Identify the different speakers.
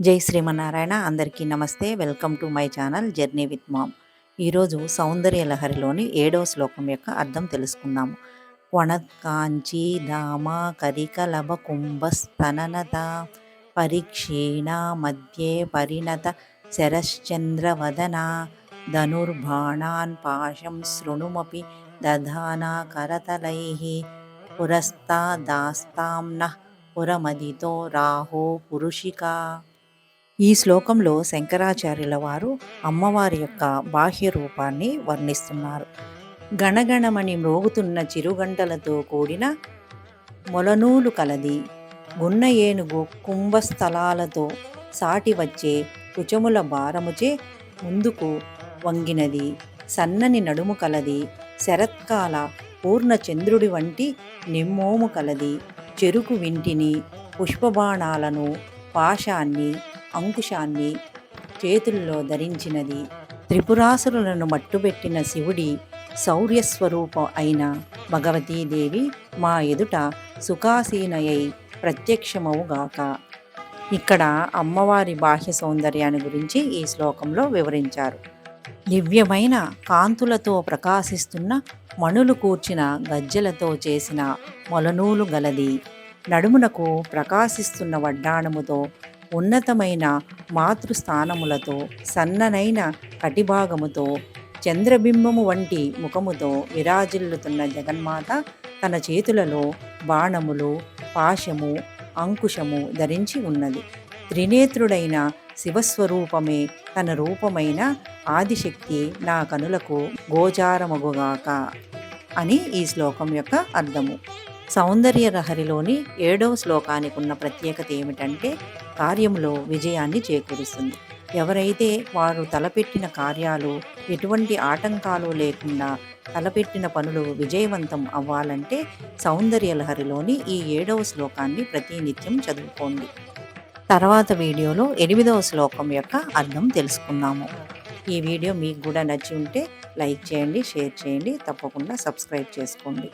Speaker 1: జై శ్రీమన్నారాయణ. అందరికీ నమస్తే. Welcome to my channel journey with mom. ఈరోజు సౌందర్య లహరిలోని ఏడవ శ్లోకం యొక్క అర్థం తెలుసుకుందాము. వణత్కాంచి దామ కరికలభ కుంభస్తననత పరీక్షీణ మధ్యే పరిణత శరశ్చంద్రవదన ధనుర్బాణాన్ పాశం శృణుమపి దధానా కరతలై పురస్తాదాస్తాం నః పురమదితో రాహో పురుషికా ఈ శ్లోకంలో శంకరాచార్యుల వారు అమ్మవారి యొక్క బాహ్య రూపాన్ని వర్ణిస్తున్నారు. గణగణమని మ్రోగుతున్న చిరుగంటలతో కూడిన మొలనూలు కలది గున్న ఏనుగు కుంభస్థలాలతో సాటి వచ్చే కుచముల భారముచే ముందుకు వంగినది సన్నని నడుము కలది శరత్కాల పూర్ణచంద్రుడి వంటి నిమ్మోము కలది చెరుకు వింటిని పుష్పబాణాలను పాశాన్ని అంకుశాన్ని చేతుల్లో ధరించినది. త్రిపురాసురులను మట్టుబెట్టిన శివుడి శౌర్యస్వరూపం అయిన భగవతీదేవి మా ఎదుట సుఖాసీనయై ప్రత్యక్షమవుగాక. ఇక్కడ అమ్మవారి బాహ్య సౌందర్యాన్ని గురించి ఈ శ్లోకంలో వివరించారు. దివ్యమైన కాంతులతో ప్రకాశిస్తున్న మణులు కూర్చిన గజ్జలతో చేసిన మొలనూలు గలది. నడుమునకు ప్రకాశిస్తున్న వడ్డాణముతో ఉన్నతమైన మాతృస్థానములతో సన్ననైన కటిభాగముతో చంద్రబింబము వంటి ముఖముతో విరాజిల్లుతున్న జగన్మాత తన చేతులలో బాణములు పాశము అంకుశము ధరించి ఉన్నది. త్రినేత్రుడైన శివస్వరూపమే తన రూపమైన ఆదిశక్తి నా కనులకు గోచారమగుగాక అని ఈ శ్లోకం యొక్క అర్థము. సౌందర్య రహరిలోని ఏడవ శ్లోకానికి ఉన్న ప్రత్యేకత ఏమిటంటే కార్యంలో విజయాన్ని చేకూరుస్తుంది. ఎవరైతే వారు తలపెట్టిన కార్యాలు ఎటువంటి ఆటంకాలు లేకుండా తలపెట్టిన పనులు విజయవంతం అవ్వాలంటే సౌందర్య లహరిలోని ఈ ఏడవ శ్లోకాన్ని ప్రతినిత్యం చదువుకోండి. తర్వాత వీడియోలో ఎనిమిదవ శ్లోకం యొక్క అర్థం తెలుసుకున్నాము ఈ వీడియో మీకు కూడా నచ్చి ఉంటే లైక్ చేయండి షేర్ చేయండి తప్పకుండా సబ్స్క్రైబ్ చేసుకోండి.